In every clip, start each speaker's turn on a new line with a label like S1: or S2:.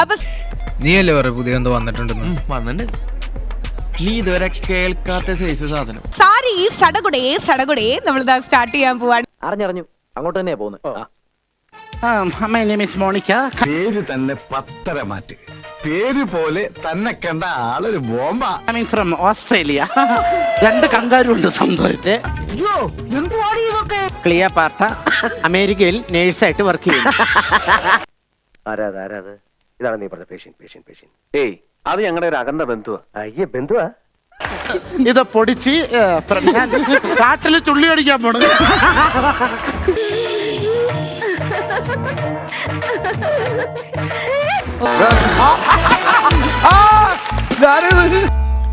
S1: അപ്പൊ
S2: നീയല്ലേ പറ പുതിയ എന്തോ വന്നിട്ടുണ്ടെന്ന്?
S3: വന്നിട്ടുണ്ട് നീ ഇതുവരെ കേൾക്കാത്ത സൈസ് സാധനം.
S1: സാരി സടകുടേ സടകുടേ നമ്മളിതാ സ്റ്റാർട്ട് ചെയ്യാൻ പോവാണ്.
S4: അറിഞ്ഞറിഞ്ഞു. അങ്ങോട്ട് തന്നെയാ പോകുന്നത്.
S5: മോണിക്ക.
S6: പേര് തന്നെ പത്തര മാറ്റ്. പേര് പോലെ തന്നെ കണ്ട ആളൊരു ബോംബ.
S5: കമ്മിങ് ഫ്രം ഓസ്ട്രേലിയ രണ്ട് കങ്കാരുണ്ട് സ്വന്തമായിട്ട്. ക്ലിയർ പാർട്ട അമേരിക്കയിൽ നേഴ്സായിട്ട് വർക്ക് ചെയ്യുന്നു.
S4: ആരാത് ആരാത്? ഇതാണ് നീ പറഞ്ഞ പേഷ്യൻ പേഷ്യൻ പേഷ്യൻ ഏയ് അത് ഞങ്ങളുടെ ഒരു അകന്ന ബന്ധുവാ. അയ്യേ ബന്ധുവാ?
S5: ഇത് പൊടിച്ച് കാട്ടിൽ ചുള്ളി അടിക്കാൻ പോണു.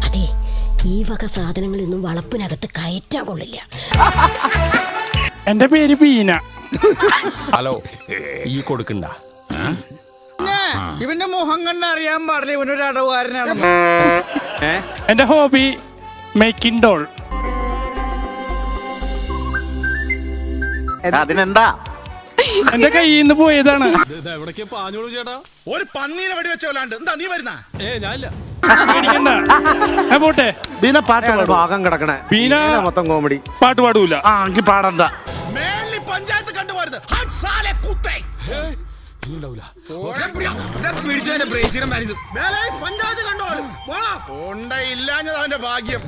S7: അതെ ഈ വക സാധനങ്ങളൊന്നും വളപ്പിനകത്ത് കയറ്റാൻ കൊള്ളില്ല.
S8: എന്റെ പേര് ബീന.
S9: ഹലോ ഈ കൊടുക്കണ്ട.
S2: ഇവന്റെ മുഖം കണ്ട അറിയാൻ പാടില്ല ഇവനൊരു അടവുകാരനാണ്
S8: എന്റെ ഹോബി മേക്കിംഗ് ഡോൾ.
S5: അതിനെന്താ?
S8: എന്റെ കയ്യിൽ നിന്ന് പോയതാണ്
S9: എവിടേക്ക് പാഞ്ഞോളൂ ചേട്ടാ?
S6: ഒരു പന്നീനെ വെടി വെച്ചോലാണ്ട് എന്താ നീ വരുന്ന?
S9: ഏ ഞാനില്ല.
S8: പോട്ടെ.
S5: ബീന
S4: ഭാഗം കിടക്കണേ.
S8: ബീന
S4: മൊത്തം കോമഡി
S8: പാട്ട് പാടൂല.
S5: ആ എങ്കിൽ പാടണ്ട.
S6: മേളി പഞ്ചായത്ത് കണ്ടുപോരുത്. പഞ്ചായത്ത് കണ്ടോ ഇല്ലാഞ്ഞത് അവന്റെ ഭാഗ്യം.